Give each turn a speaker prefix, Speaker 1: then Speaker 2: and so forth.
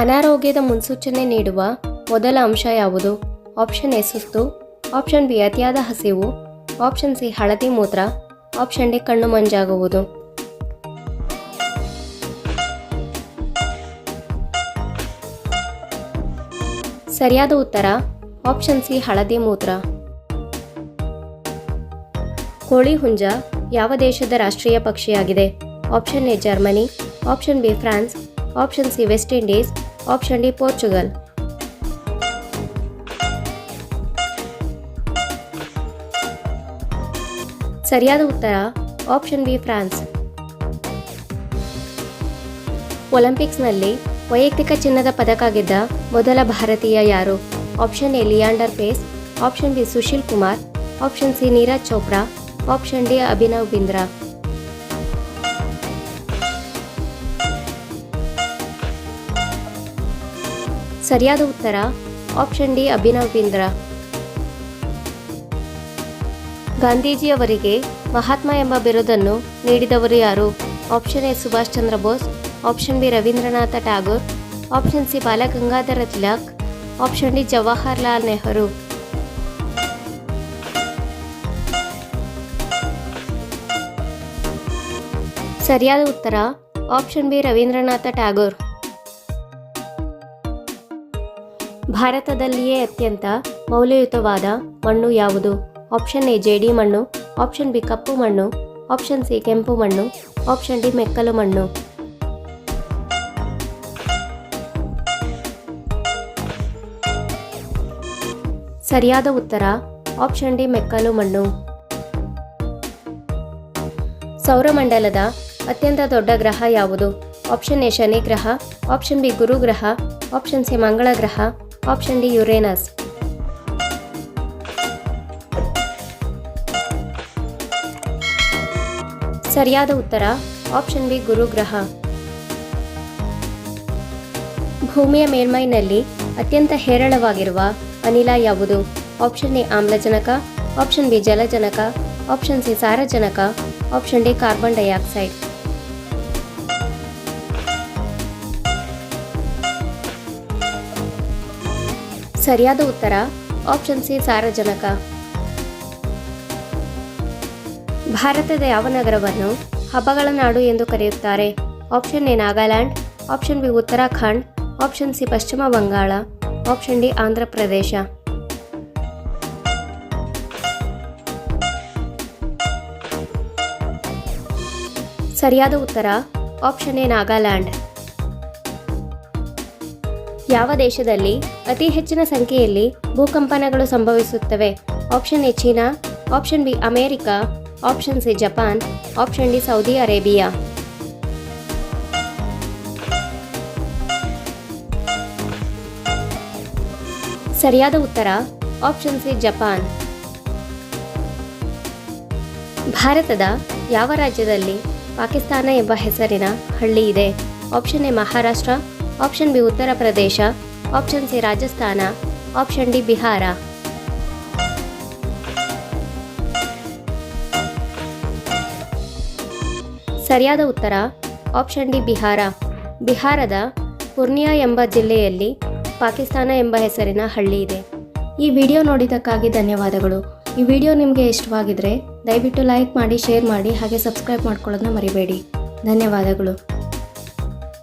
Speaker 1: ಅನಾರೋಗ್ಯದ ಮುನ್ಸೂಚನೆ ನೀಡುವ ಮೊದಲ ಅಂಶ ಯಾವುದು? ಆಪ್ಷನ್ ಎ ಸುಸ್ತು, ಆಪ್ಷನ್ ಬಿ ಅತಿಯಾದ ಹಸಿವು, ಆಪ್ಷನ್ ಸಿ ಹಳದಿ ಮೂತ್ರ, ಆಪ್ಷನ್ ಡಿ ಕಣ್ಣು ಮಂಜಾಗುವುದು. ಸರಿಯಾದ ಉತ್ತರ, ಆಪ್ಷನ್ ಸಿ ಹಳದಿ ಮೂತ್ರ. ಕೋಳಿ ಹುಂಜ ಯಾವ ದೇಶದ ರಾಷ್ಟ್ರೀಯ ಪಕ್ಷಿಯಾಗಿದೆ? Option A Germany, option B France, option C West Indies option D Portugal ಸರಿಯಾದ ಉತ್ತರ ಆಪ್ಷನ್ ಬಿ ಫ್ರಾನ್ಸ್ ಒಲಿಂಪಿಕ್ಸ್ನಲ್ಲಿ ವೈಯಕ್ತಿಕ ಚಿನ್ನದ ಪದಕ ಗೆದ್ದ ಮೊದಲ ಭಾರತೀಯ ಯಾರು? Option A Leander Paes option B Sushil Kumar option C Neeraj Chopra option D Abhinav Bindra ಸರಿಯಾದ ಉತ್ತರ ಆಪ್ಷನ್ ಡಿ, ಅಭಿನವ್ ಬಿಂದ್ರ ಗಾಂಧೀಜಿಯವರಿಗೆ ಮಹಾತ್ಮ ಎಂಬ ಬಿರುದನ್ನು ನೀಡಿದವರು ಯಾರು? Option A, Subhash Chandra Bose option B, Rabindranath Tagore option C, Balagangadhar Tilak option D, Jawaharlal Nehru. ಸರಿಯಾದ ಉತ್ತರ option B, Rabindranath Tagore ಭಾರತದಲ್ಲಿಯೇ ಅತ್ಯಂತ ಮೌಲ್ಯಯುತವಾದ ಮಣ್ಣು ಯಾವುದು? ಆಪ್ಷನ್ ಎ ಜೇಡಿ ಮಣ್ಣು, ಆಪ್ಷನ್ ಬಿ, ಕಪ್ಪು ಮಣ್ಣು, ಆಪ್ಷನ್ ಸಿ, ಕೆಂಪು ಮಣ್ಣು, ಆಪ್ಷನ್ ಡಿ, ಮೆಕ್ಕಲು ಮಣ್ಣು. ಸರಿಯಾದ ಉತ್ತರ, ಆಪ್ಷನ್ ಡಿ, ಮೆಕ್ಕಲು ಮಣ್ಣು. ಸೌರಮಂಡಲದ ಅತ್ಯಂತ ದೊಡ್ಡ ಗ್ರಹ ಯಾವುದು? ಆಪ್ಷನ್ ಎ, ಶನಿ ಗ್ರಹ, ಆಪ್ಷನ್ ಬಿ, ಗುರು ಗ್ರಹ, ಆಪ್ಷನ್ ಸಿ, ಮಂಗಳ ಗ್ರಹ ಆಪ್ಷನ್ ಡಿ ಯುರೇನಸ್ ಸರಿಯಾದ ಉತ್ತರ ಆಪ್ಷನ್ ಬಿ ಗುರು ಗ್ರಹ. ಭೂಮಿಯ ಮೇಲ್ಮೈನಲ್ಲಿ ಅತ್ಯಂತ ಹೇರಳವಾಗಿರುವ ಅನಿಲ ಯಾವುದು? ಆಪ್ಷನ್ ಎ ಆಮ್ಲಜನಕ. ಆಪ್ಷನ್ ಬಿ ಜಲಜನಕ. ಆಪ್ಷನ್ ಸಿ ಸಾರಜನಕ. ಆಪ್ಷನ್ ಡಿ ಕಾರ್ಬನ್ ಡೈಆಕ್ಸೈಡ್ ಸರಿಯಾದ ಉತ್ತರ ಆಪ್ಷನ್ ಸಿ ಸಾರಜನಕ. ಭಾರತದ ಯಾವ ನಗರವನ್ನು ಹಬ್ಬಗಳ ನಾಡು ಎಂದು ಕರೆಯುತ್ತಾರೆ? Option A Nagaland option B Uttarakhand option C Paschima Bangala option D Andhra Pradesh. ಸರಿಯಾದ ಉತ್ತರ ಆಪ್ಷನ್ ಎ ನಾಗಾಲ್ಯಾಂಡ್. ಯಾವ ದೇಶದಲ್ಲಿ ಅತಿ ಹೆಚ್ಚಿನ ಸಂಖ್ಯೆಯಲ್ಲಿ ಭೂಕಂಪನಗಳು ಸಂಭವಿಸುತ್ತವೆ? Option A China, option B America, option C Japan, option D Saudi Arabia. ಸರಿಯಾದ ಉತ್ತರ, ಆಪ್ಷನ್ ಸಿ ಜಪಾನ್. ಭಾರತದ ಯಾವ ರಾಜ್ಯದಲ್ಲಿ ಪಾಕಿಸ್ತಾನ ಎಂಬ ಹೆಸರಿನ ಹಳ್ಳಿ ಇದೆ? Option A Maharashtra option B Uttar Pradesh option C Rajasthan option D Bihar ಸರಿಯಾದ ಉತ್ತರ ಆಪ್ಷನ್ ಡಿ ಬಿಹಾರ ಬಿಹಾರದ ಪೂರ್ಣಿಯಾ ಎಂಬ ಜಿಲ್ಲೆಯಲ್ಲಿ ಪಾಕಿಸ್ತಾನ ಎಂಬ ಹೆಸರಿನ ಹಳ್ಳಿ ಇದೆ. ಈ ವಿಡಿಯೋ ನೋಡಿದ್ದಕ್ಕಾಗಿ ಧನ್ಯವಾದಗಳು. ಈ ವಿಡಿಯೋ ನಿಮಗೆ ಇಷ್ಟವಾಗಿದ್ದರೆ ದಯವಿಟ್ಟು ಲೈಕ್ ಮಾಡಿ, ಶೇರ್ ಮಾಡಿ, ಹಾಗೆ ಸಬ್ಸ್ಕ್ರೈಬ್ ಮಾಡ್ಕೊಳ್ಳೋದನ್ನ ಮರಿಬೇಡಿ. ಧನ್ಯವಾದಗಳು.